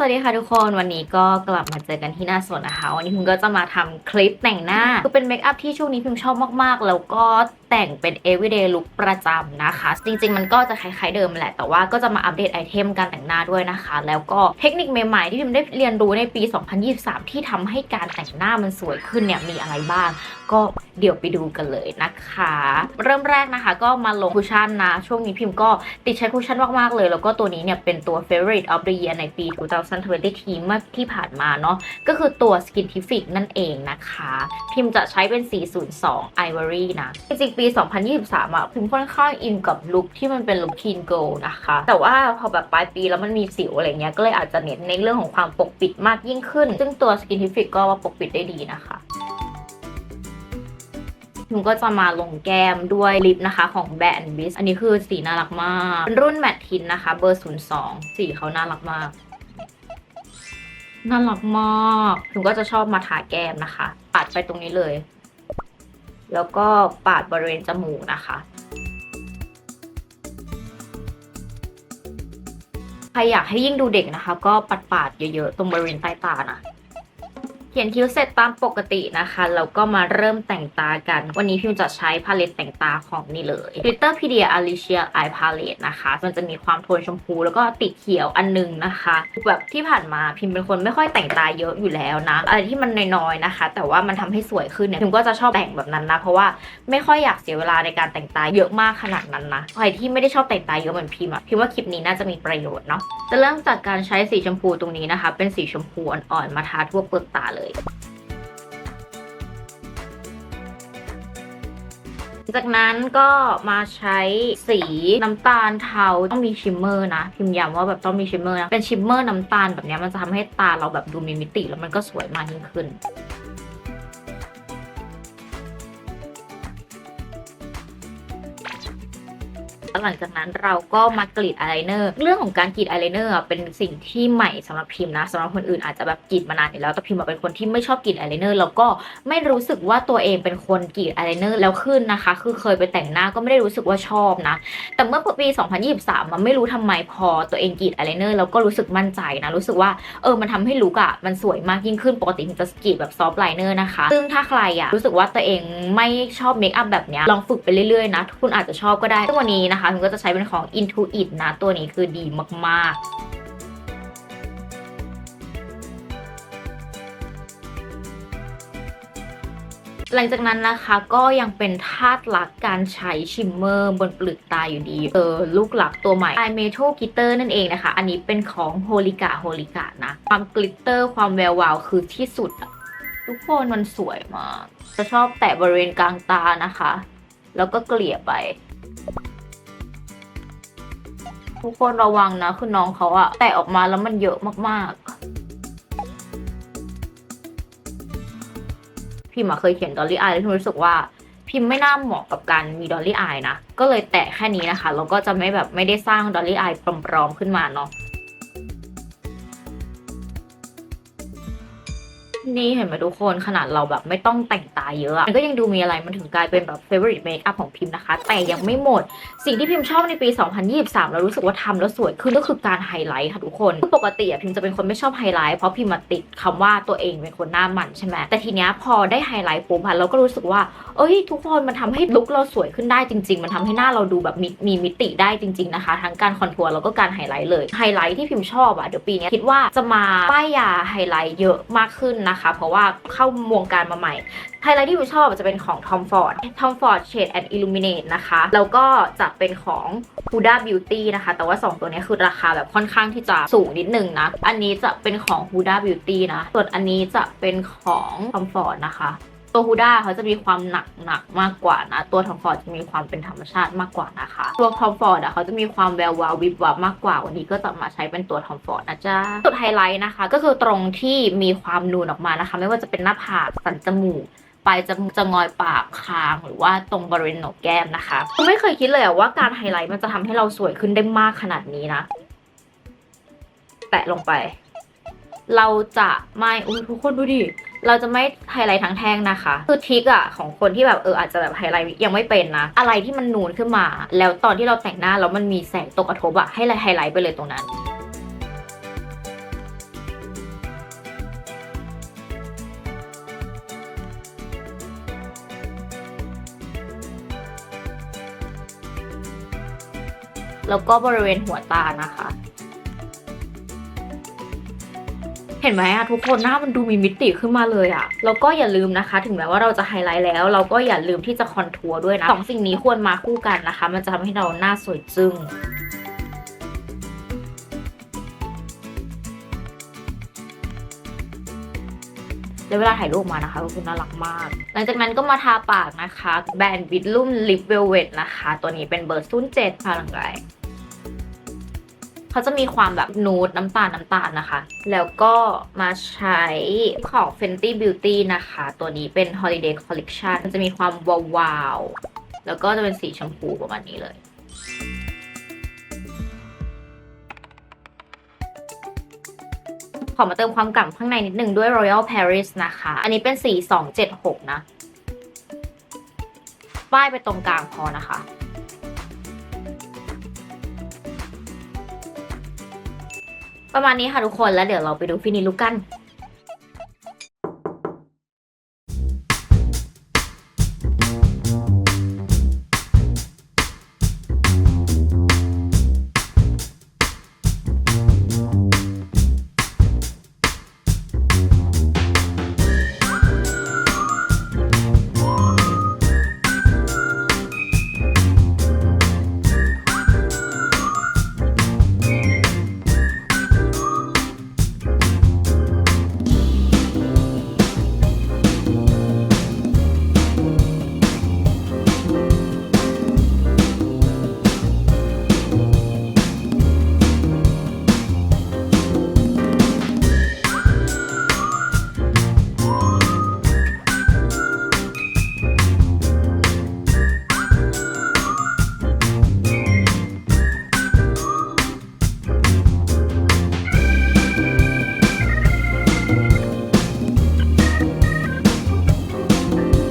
สวัสดีค่ะทุกคนวันนี้ก็กลับมาเจอกันที่หน้าสวนนะคะ วันนี้พิมก็จะมาทำคลิปแต่งหน้าคือเป็นเมคอัพที่ช่วงนี้พิมชอบมากๆ แล้วก็แต่งเป็น everyday look ประจำนะคะ จริง ๆ มันก็จะคล้ายๆเดิมแหละ แต่ว่าก็จะมาอัปเดตไอเทมการแต่งหน้าด้วยนะคะ แล้วก็เทคนิคใหม่ๆ ที่พิมได้เรียนรู้ในปี 2023 ที่ทำให้การแต่งหน้ามันสวยขึ้นเนี่ยมีอะไรบ้าง ก็เดี๋ยวไปดูกันเลยนะคะ เริ่มแรกนะคะก็มาลงคุชชั่นนะ ช่วงนี้พิมพ์ก็ติดใช้คุชชั่นมากๆเลย แล้วก็ตัวนี้เนี่ยเป็นตัว favorite of the year ในปี 2020เมื่อที่ผ่านมาเนาะก็คือตัว Skintific นั่นเองนะคะ พิมพ์จะใช้เป็น 402 Ivory นะจริงปี 2023อะพิมพ์ค่อนข้างอินกับลุคที่มันเป็นลุค clean glow นะคะ แต่ว่าพอแบบปลายปีแล้วมันมีสิวอะไรเงี้ยก็เลยอาจจะเน้นในเรื่องของความปกปิดมากยิ่งขึ้น ซึ่งตัว Skintific ก็ปกปิดได้ดีนะคะพิมก็จะมาลงแก้มด้วยลิปนะคะของแบรนด์บิสอันนี้คือสีน่ารักมากเป็นรุ่นแมททินนะคะ เบอร์ 02 สีเขาน่ารักมากน่ารักมากพิมก็จะชอบมาทาแก้มนะคะ ปัดไปตรงนี้เลย แล้วก็ปาดบริเวณจมูกนะคะ ใครอยากให้ยิ่งดูเด็กนะคะ ก็ปัดปาดเยอะๆ ตรงบริเวณใต้ตานะ เขียนคิ้วเสร็จตามปกตินะคะแล้วก็มาเริ่มแต่งตากัน วันนี้พิมจะใช้พาเลตแต่งตาของนี่เลย Glitter Pedia Alicia Eye Palette นะคะ มันจะมีความโทนชมพูแล้วก็ติดเขียวอันนึงนะคะแบบที่ผ่านมาพิมเป็นคนไม่ค่อยแต่งตาเยอะอยู่แล้วนะอะไรที่มันน้อยๆนะคะ แต่ว่ามันทำให้สวยขึ้นเนี่ยพิมก็จะชอบแต่งแบบนั้นนะ เพราะว่าไม่ค่อยอยากเสียเวลาในการแต่งตาเยอะมากขนาดนั้นนะใครที่ไม่ได้ชอบแต่งตาเยอะเหมือนพิมอะพิมว่าคลิปนี้น่าจะมีประโยชน์เนาะจะเริ่มจากการใช้สีชมพูตรงนี้นะคะ เป็นสีชมพูอ่อนๆมาทาทั่วเปลือกตาเลยจากนั้นก็มาใช้สีน้ำตาลเทาต้องมีชิมเมอร์นะ พิมพ์ย้ำว่าแบบต้องมีชิมเมอร์นะ เป็นชิมเมอร์น้ำตาลแบบนี้มันจะทำให้ตาเราแบบดูมีมิติ แล้วมันก็สวยมากยิ่งขึ้น หลังจากนั้นเราก็มากรีดอายไลเนอร์เรื่องของการกรีดอายไลเนอร์เป็นสิ่งที่ใหม่สำหรับพิมพ์นะสำหรับคนอื่นอาจจะแบบกรีดมานานอยู่แล้วแต่พิมพ์เป็นคนที่ไม่ชอบกรีดอายไลเนอร์แล้วก็ไม่รู้สึกว่าตัวเองเป็นคนกรีดอายไลเนอร์แล้วขึ้นนะคะ คือเคยไปแต่งหน้าก็ไม่ได้รู้สึกว่าชอบนะ แต่เมื่อปี 2023 มันไม่รู้ทำไมพอตัวเองกรีดอายไลเนอร์แล้วก็รู้สึกมั่นใจนะรู้สึกว่าเออมันทำให้ลุกอะมันสวยมากยิ่งขึ้นปกติจะกรีดแบบซอฟต์ไลเนอร์นะคะซึ่งถ้าใครอะรู้สึกว่าตัวเองไม่ชอบเมคอัพแบบนี้ลองฝึกไปเรื่อยๆนะคุณอาจจะชอบก็ได้ซึ่งวันนี้นะคะพิมก็จะใช้เป็นของ Intuit นะ ตัวนี้คือดีมาก ๆหลังจากนั้นนะคะก็ยังเป็นธาตุลักการใช้ชิมเมอร์บนเปลือกตาอยู่ดี เออลูกหลักตัวใหม่ i m e t a l Glitter นั่นเองนะคะ อันนี้เป็นของ h o l i k a h o l i k a นะ ความกลิตเตอร์ความแวววาวคือที่สุด ทุกคนมันสวยมาก จะชอบแตะบริเวณกลางตานะคะ แล้วก็เกลี่ยไป ทุกคนระวังนะ คือน้องเขาอะแตะออกมาแล้วมันเยอะมากๆ พิมพ์อะเคยเขียนดอลลี่อายแล้วพิมรู้สึกว่า พิมพ์ไม่น่าเหมาะกับการมีดอลลี่อายนะ ก็เลยแตะแค่นี้นะคะ แล้วก็จะไม่แบบไม่ได้สร้างดอลลี่อายปลอมๆขึ้นมาเนาะ นี่เห็นไหมทุกคนขนาดเราแบบไม่ต้องแต่งตาเยอะอะมันก็ยังดูมีอะไรมันถึงกลายเป็นแบบ favorite makeup ของพิมพ์นะคะ แต่ยังไม่หมด สิ่งที่พิมพ์ชอบในปี 2023แล้วรู้สึกว่าทำแล้วสวยขึ้นก็คือการไฮไลท์ค่ะทุกคนคือปกติอะพิมจะเป็นคนไม่ชอบไฮไลท์เพราะพิมมาติดคำว่าตัวเองเป็นคนหน้ามันใช่ไหมแต่ทีเนี้ยพอได้ไฮไลท์ปุ๊บอะเราก็รู้สึกว่า เอ้ย ทุกคนมันทำให้ลุคเราสวยขึ้นได้จริง ๆ มันทำให้หน้าเราดูแบบมีมีมิติได้จริง ๆนะคะ ทั้งการคอนทัวร์แล้วก็การไฮไลท์เลยไฮไลท์ที่พิมพ์ชอบอะเดี๋ยวปีนี้คิดว่าจะมาป้ายยาไฮไลท์เยอะมากขึ้นนะคะเพราะว่าเข้าวงการมาใหม่ไฮไลท์ที่พิมชอบจะเป็นของ Tom Ford Tom Ford Shade and Illuminate นะคะ แล้วก็จะเป็นของ Huda Beauty นะคะ แต่ว่า 2 ตัวนี้คือราคาแบบค่อนข้างที่จะสูงนิดนึงนะ อันนี้จะเป็นของ Huda Beauty นะ ส่วนอันนี้จะเป็นของ Tom Ford นะคะ ตัว Huda เขาจะมีความหนักหนักมากกว่านะ ตัว Tom Ford จะมีความเป็นธรรมชาติมากกว่านะคะ ตัว Tom Ford อะเขาจะมีความแวววาววิบวับมากกว่า วันนี้ก็จะมาใช้เป็นตัว Tom Ford นะจ๊ะจุดไฮไลท์นะคะ ก็คือตรงที่มีความนูนออกมานะคะ ไม่ว่าจะเป็นหน้าผากสันจมูกปลายจะจะงอยปากคางหรือว่าตรงบริเวณหนกแก้มนะคะไม่เคยคิดเลยว่าการไฮไลท์มันจะทำให้เราสวยขึ้นได้มากขนาดนี้นะ แตะลงไป เราจะไม่อุ้ยทุกคนดูดิ เราจะไม่ไฮไลท์ทั้งแท่งนะคะ คือทิกอะของคนที่แบบเอออาจจะแบบไฮไลท์ยังไม่เป็นนะ อะไรที่มันนูนขึ้นมา แล้วตอนที่เราแต่งหน้าแล้วมันมีแสงตกกระทบอะให้เราไฮไลท์ไปเลยตรงนั้นแล้วก็บริเวณหัวตานะคะ ห็นไหมอะทุกคนหน้ามันดูมีมิติขึ้นมาเลยอะแล้วก็อย่าลืมนะคะ ถึงแม้ว่าเราจะไฮไลท์แล้ว เราก็อย่าลืมที่จะคอนทัวร์ด้วยนะสองสิ่งนี้ควรมาคู่กันนะคะ มันจะทำให้เราหน้าสวยจึ้งแล้วเวลาถ่ายรูปมานะคะก็คือน่ารักมาก หลังจากนั้นก็มาทาปากนะคะ แบรนด์วิดลุ่มลิปเวลเวทนะคะ ตัวนี้เป็นเบอร์ศูนย์เจ็ดพลังไง เขาจะมีความแบบนูดน้ำตาลน้ำตาลนะคะ แล้วก็มาใช้ของ Fenty Beauty นะคะ ตัวนี้เป็น Holiday Collection มันจะมีความวาวๆ แล้วก็จะเป็นสีชมพูประมาณนี้เลยขอมาเติมความกล่ำข้างในนิดนึงด้วย Royal Paris นะคะ อันนี้เป็นสี 276 นะ ป้ายไปตรงกลางพอนะคะ ประมาณนี้ค่ะทุกคนแล้วเดี๋ยวเราไปดูฟินิชลุกกัน